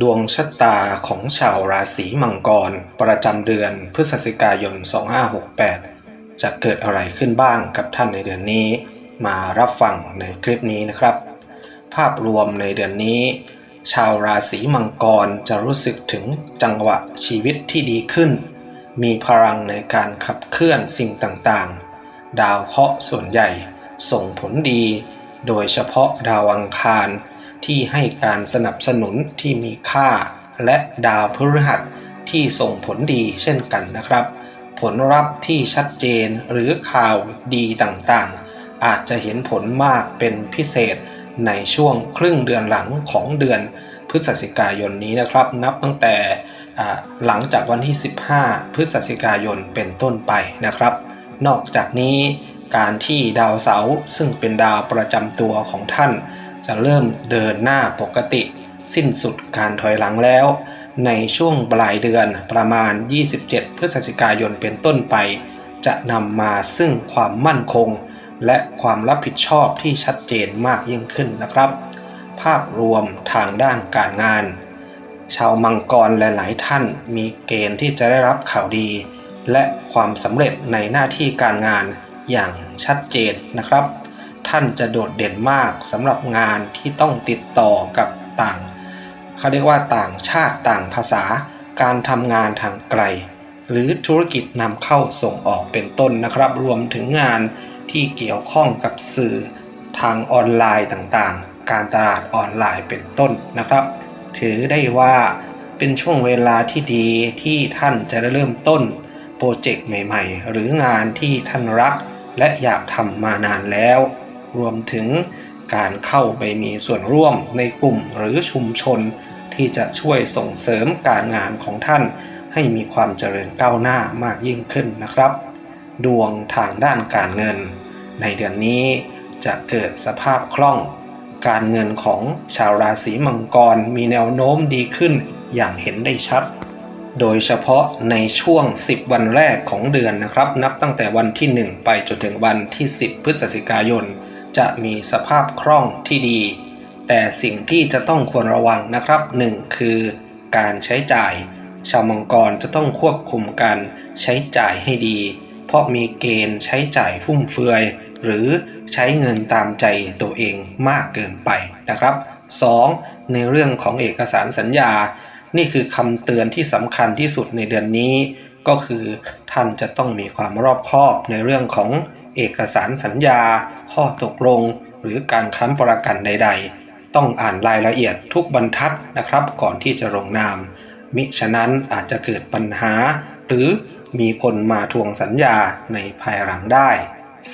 ดวงชะตาของชาวราศีมังกร ประจำเดือนพฤศจิกายน 2568 จะเกิดอะไรขึ้นบ้างกับท่านในเดือนนี้ มารับฟังในคลิปนี้นะครับ ภาพรวมในเดือนนี้ ชาวราศีมังกรจะรู้สึกถึงจังหวะชีวิตที่ดีขึ้น มีพลังในการขับเคลื่อนสิ่งต่างๆ ดาวเคราะห์ส่วนใหญ่ส่งผลดี โดยเฉพาะดาวอังคาร ที่ให้การสนับสนุนที่มีค่า และดาวพฤหัสที่ส่งผลดีเช่นกันนะครับ ผลลัพธ์ที่ชัดเจนหรือข่าวดีต่างๆ อาจจะเห็นผลมากเป็นพิเศษในช่วงครึ่งเดือนหลังของเดือนพฤศจิกายนนี้นะครับ นับตั้งแต่หลังจากวันที่ 15 พฤศจิกายนเป็นต้นไปนะครับ นอกจากนี้การที่ดาวเสาร์ซึ่งเป็นดาวประจำตัวของท่าน จะเริ่มเดินหน้าปกติ สิ้นสุดการถอยหลังแล้ว ในช่วงปลายเดือนประมาณ 27 พฤศจิกายนเป็นต้นไป จะนำมาซึ่งความมั่นคง และความรับผิดชอบที่ชัดเจนมากยิ่งขึ้นนะครับ ภาพรวมทางด้านการงาน ชาวมังกรหลาย ๆ ท่านมีเกณฑ์ที่จะได้รับข่าวดี และความสำเร็จในหน้าที่การงานอย่างชัดเจนนะครับ ท่านจะโดดเด่นมากสำหรับงานที่ต้องติดต่อกับต่างเขาเรียกว่าต่างชาติต่างภาษา การทำงานทางไกล หรือธุรกิจนำเข้าส่งออกเป็นต้นนะครับ รวมถึงงานที่เกี่ยวข้องกับสื่อทางออนไลน์ต่างๆ การตลาดออนไลน์เป็นต้นนะครับ ถือได้ว่าเป็นช่วงเวลาที่ดีที่ท่านจะเริ่มต้นโปรเจกต์ใหม่ ๆ หรืองานที่ท่านรักและอยากทำมานานแล้ว รวมถึงการเข้าไปมีส่วนร่วมในกลุ่มหรือชุมชน ที่จะช่วยส่งเสริมการงานของท่าน ให้มีความเจริญก้าวหน้ามากยิ่งขึ้นนะครับ ดวงทางด้านการเงิน ในเดือนนี้จะเกิดสภาพคล่อง การเงินของชาวราศีมังกรมีแนวโน้มดีขึ้นอย่างเห็นได้ชัด โดยเฉพาะในช่วง 10 วันแรกของเดือนนะครับ นับตั้งแต่วันที่ 1 ไปจนถึงวันที่ 10 พฤศจิกายน จะมีสภาพคล่องที่ดี แต่สิ่งที่จะต้องควรระวังนะครับ 1 คือการใช้จ่าย ชาวมังกรจะต้องควบคุมการใช้จ่ายให้ดี เพราะมีเกณฑ์ใช้จ่ายฟุ่มเฟือย หรือใช้เงินตามใจตัวเองมากเกินไปนะครับ 2. ในเรื่องของเอกสารสัญญา นี่คือคำเตือนที่สำคัญที่สุดในเดือนนี้ ก็คือท่านจะต้องมีความรอบคอบในเรื่องของ เอกสารสัญญา ข้อตกลง หรือการค้ำประกันใด ๆ ต้องอ่านรายละเอียดทุกบรรทัดนะครับ ก่อนที่จะลงนาม มิฉะนั้นอาจจะเกิดปัญหา หรือมีคนมาทวงสัญญาในภายหลังได้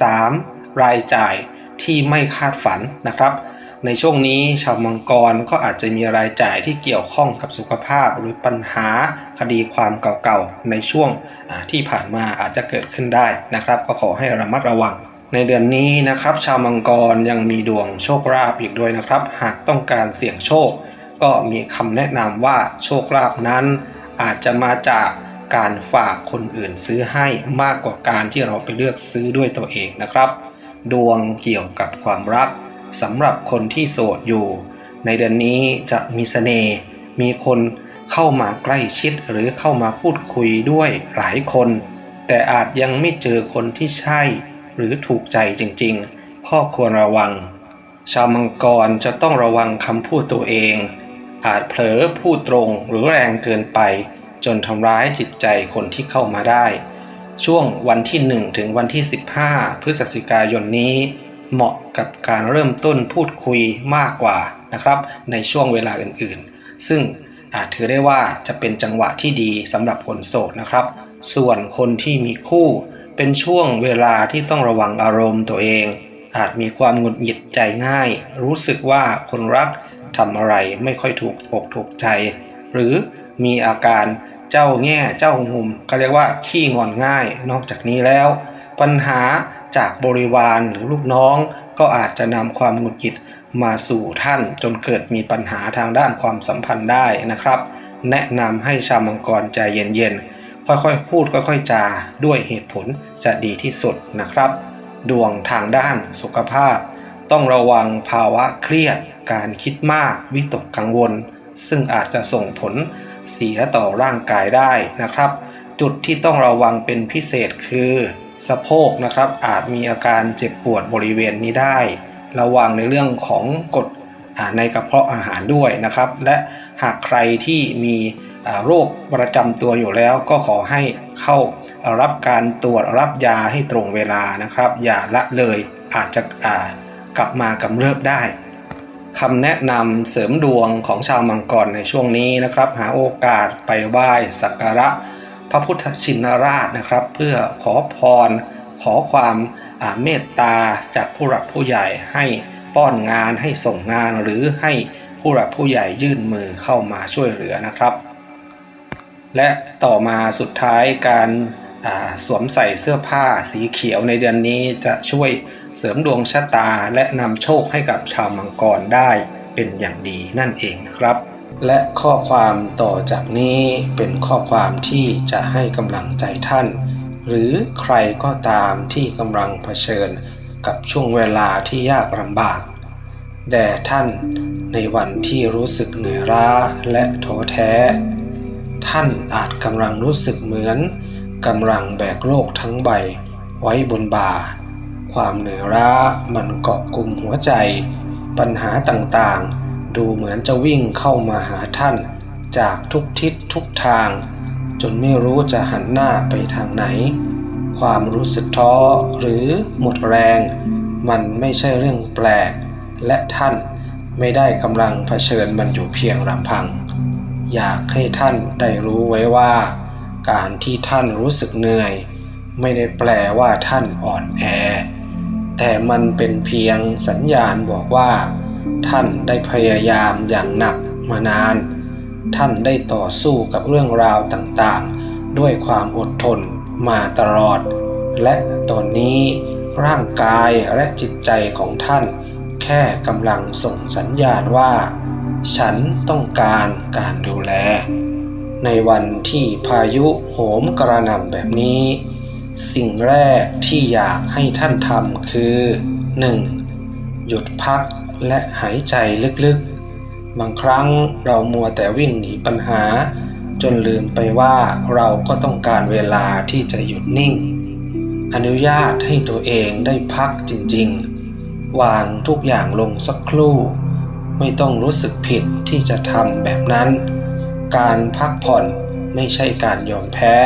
3. รายจ่ายที่ไม่คาดฝันนะครับ ในช่วงนี้ชาวมังกรก็อาจจะมีรายจ่ายที่เกี่ยวข้องกับสุขภาพหรือปัญหาคดีความเก่าๆในช่วงที่ผ่านมาอาจจะเกิดขึ้นได้นะครับ ก็ขอให้ระมัดระวัง ในเดือนนี้นะครับ ชาวมังกรยังมีดวงโชคลาภอีกด้วยนะครับ หากต้องการเสี่ยงโชค ก็มีคำแนะนำว่าโชคลาภนั้น อาจจะมาจากการฝากคนอื่นซื้อให้มากกว่าการที่เราไปเลือกซื้อด้วยตัวเองนะครับ ดวงเกี่ยวกับความรัก สำหรับคนที่โสดอยู่ ในเดือนนี้จะมีเสน่ห์มีคนเข้ามาใกล้ชิดหรือเข้ามาพูดคุยด้วยหลายคน แต่อาจยังไม่เจอคนที่ใช่ หรือถูกใจจริงๆ ข้อควรระวัง ชาวมังกรจะต้องระวังคำพูดตัวเอง อาจเผลอพูดตรงหรือแรงเกินไป จนทำร้ายจิตใจคนที่เข้ามาได้ ช่วงวันที่ 1 ถึงวันที่ 15 พฤศจิกายนนี้ เหมาะกับการเริ่มต้นพูดคุยมากกว่านะครับในช่วงเวลาอื่นๆ ซึ่งอาจถือได้ว่าจะเป็นจังหวะที่ดีสำหรับคนโสดนะครับ ส่วนคนที่มีคู่ เป็นช่วงเวลาที่ต้องระวังอารมณ์ตัวเอง อาจมีความหงุดหงิดใจง่าย รู้สึกว่าคนรักทำอะไรไม่ค่อยถูกอกถูกใจ หรือมีอาการเจ้าแง่เจ้าหุ่มเขาเรียกว่าขี้งอนง่าย นอกจากนี้แล้ว ปัญหา จากบริวารหรือลูกน้อง ก็อาจจะนำความหงุดหงิดมาสู่ท่านจนเกิดมีปัญหาทางด้านความสัมพันธ์ได้นะครับ แนะนำให้ชาวมังกรใจเย็นๆ ค่อยๆ พูดค่อยๆ จาด้วยเหตุผลจะดีที่สุดนะครับ ดวงทางด้านสุขภาพ ต้องระวังภาวะเครียด การคิดมาก วิตกกังวล ซึ่งอาจจะส่งผลเสียต่อร่างกายได้นะครับ จุดที่ต้องระวังเป็นพิเศษคือ สะโพกนะครับอาจมีอาการเจ็บปวดบริเวณนี้ได้ ระวังในเรื่องของกดในกระเพาะอาหารด้วยนะครับ และหากใครที่มีโรคประจำตัวอยู่แล้วก็ขอให้เข้ารับการตรวจรับยาให้ตรงเวลานะครับ อย่าละเลยอาจจะกลับมากำเริบได้คำแนะนำเสริมดวงของชาวมังกรในช่วงนี้นะครับ หาโอกาสไปไหว้สักการะ พระพุทธชินราชนะครับ เพื่อขอพร ขอความเมตตาจากผู้หลักผู้ใหญ่ให้ป้อนงานให้ส่งงานหรือให้ผู้หลักผู้ใหญ่ยื่นมือเข้ามาช่วยเหลือนะครับ และต่อมาสุดท้ายการสวมใส่เสื้อผ้าสีเขียวในเดือนนี้จะช่วยเสริมดวงชะตาและนำโชคให้กับชาวมังกรได้เป็นอย่างดีนั่นเองนะครับ และข้อความต่อจากนี้เป็นข้อความที่จะให้กำลังใจท่าน หรือใครก็ตามที่กำลังเผชิญกับช่วงเวลาที่ยากลำบาก แด่ท่านในวันที่รู้สึกเหนื่อยล้าและท้อแท้ ท่านอาจกำลังรู้สึกเหมือนกำลังแบกโลกทั้งใบไว้บนบ่า ความเหนื่อยล้ามันเกาะกลุ่มหัวใจ ปัญหาต่างๆ ดูเหมือนจะวิ่งเข้ามาหาท่าน จากทุกทิศทุกทาง จนไม่รู้จะหันหน้าไปทางไหน ความรู้สึกท้อหรือหมดแรง มันไม่ใช่เรื่องแปลก และท่านไม่ได้กำลังเผชิญมันอยู่เพียงลำพัง อยากให้ท่านได้รู้ไว้ว่า การที่ท่านรู้สึกเหนื่อย ไม่ได้แปลว่าท่านอ่อนแอ แต่มันเป็นเพียงสัญญาณบอกว่า ท่านได้พยายามอย่างหนักมานาน ท่านได้ต่อสู้กับเรื่องราวต่างๆ ด้วยความอดทนมาตลอด และตอนนี้ร่างกายและจิตใจของท่าน แค่กำลังส่งสัญญาณว่า ฉันต้องการการดูแล ในวันที่พายุโหมกระหน่ำแบบนี้ สิ่งแรกที่อยากให้ท่านทำคือ 1. หยุดพัก และหายใจลึกๆ บางครั้งเรามัวแต่วิ่งหนีปัญหา จนลืมไปว่าเราก็ต้องการเวลาที่จะหยุดนิ่ง อนุญาตให้ตัวเองได้พักจริงๆ วางทุกอย่างลงสักครู่ ไม่ต้องรู้สึกผิดที่จะทำแบบนั้น การพักผ่อนไม่ใช่การยอมแพ้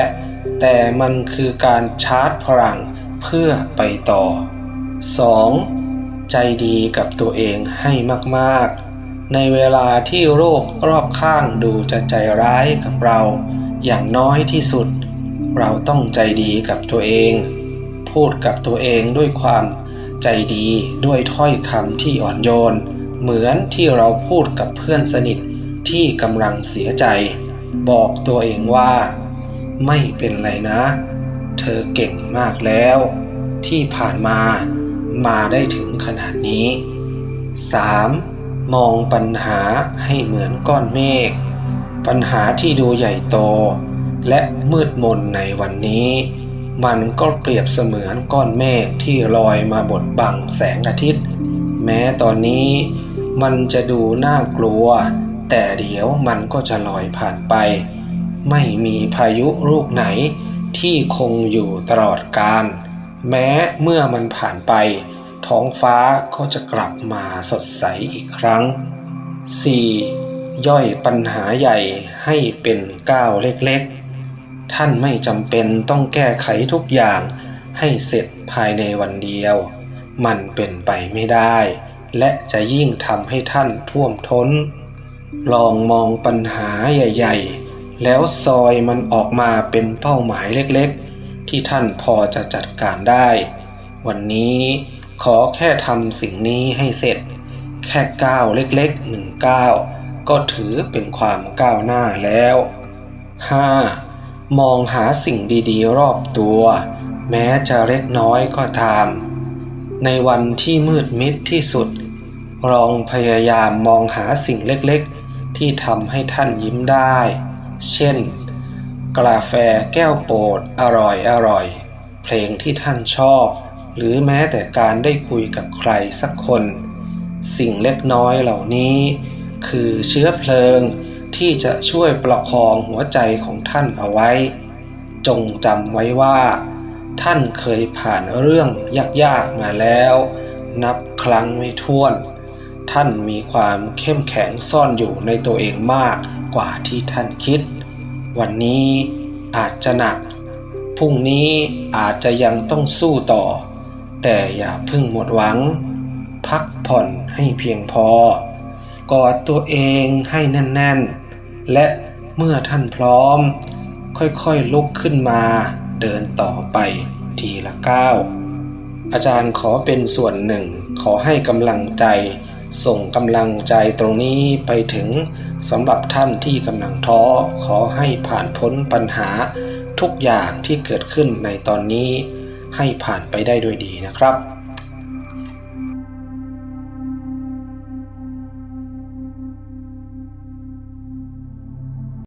แต่มันคือการชาร์จพลังเพื่อไปต่อ 2. ใจดีกับตัวเองให้มากๆ ในเวลาที่โรครอบข้างดูจะใจร้ายกับเรา อย่างน้อยที่สุด เราต้องใจดีกับตัวเอง พูดกับตัวเองด้วยความใจดีด้วยถ้อยคำที่อ่อนโยน เหมือนที่เราพูดกับเพื่อนสนิทที่กำลังเสียใจ บอกตัวเองว่า ไม่เป็นไรนะ เธอเก่งมากแล้ว ที่ผ่านมา มาได้ถึงขนาดนี้ 3. มองปัญหาให้เหมือนก้อนเมฆ ปัญหาที่ดูใหญ่โต และมืดมนในวันนี้ มันก็เปรียบเสมือนก้อนเมฆที่ลอยมาบดบังแสงอาทิตย์ แม้ตอนนี้มันจะดูน่ากลัว แต่เดี๋ยวมันก็จะลอยผ่านไป ไม่มีพายุลูกไหนที่คงอยู่ตลอดกาล แม้เมื่อมันผ่านไป ท้องฟ้าก็จะกลับมาสดใสอีกครั้ง 4. ย่อยปัญหาใหญ่ให้เป็นก้าวเล็กๆ ท่านไม่จำเป็นต้องแก้ไขทุกอย่างให้เสร็จภายในวันเดียว มันเป็นไปไม่ได้ และจะยิ่งทำให้ท่านท่วมท้น ลองมองปัญหาใหญ่ ๆ แล้วซอยมันออกมาเป็นเป้าหมายเล็กๆ ที่ท่านพอจะจัดการได้ วันนี้ขอแค่ทำสิ่งนี้ให้เสร็จ แค่ก้าวเล็กๆหนึ่งก้าวก็ถือเป็นความก้าวหน้าแล้ว 5. มองหาสิ่งดีๆ รอบตัว แม้จะเล็กน้อยก็ตาม ในวันที่มืดมิดที่สุด ลองพยายามมองหาสิ่งเล็กๆ ที่ทำให้ท่านยิ้มได้ เช่น กาแฟแก้วโปรดอร่อยอร่อย เพลงที่ท่านชอบ หรือแม้แต่การได้คุยกับใครสักคน สิ่งเล็กน้อยเหล่านี้ คือเชื้อเพลิงที่จะช่วยประคองหัวใจของท่านเอาไว้ จงจำไว้ว่า ท่านเคยผ่านเรื่องยากๆมาแล้ว นับครั้งไม่ถ้วน ท่านมีความเข้มแข็งซ่อนอยู่ในตัวเองมากกว่าที่ท่านคิด วันนี้อาจจะหนัก พรุ่งนี้อาจจะยังต้องสู้ต่อ แต่อย่าพิ่งหมดหวัง พักผ่อนให้เพียงพอ กอดตัวเองให้แน่นๆ และเมื่อท่านพร้อม ค่อยๆลุกขึ้นมาเดินต่อไปทีละก้าวอาจารย์ขอเป็นส่วนหนึ่งขอให้กำลังใจ ส่งกำลังใจตรงนี้ไปถึงสำหรับท่านที่กำลังท้อขอให้ผ่านพ้นปัญหาทุกอย่างที่เกิดขึ้นในตอนนี้ให้ผ่านไปได้ด้วยดีนะครับ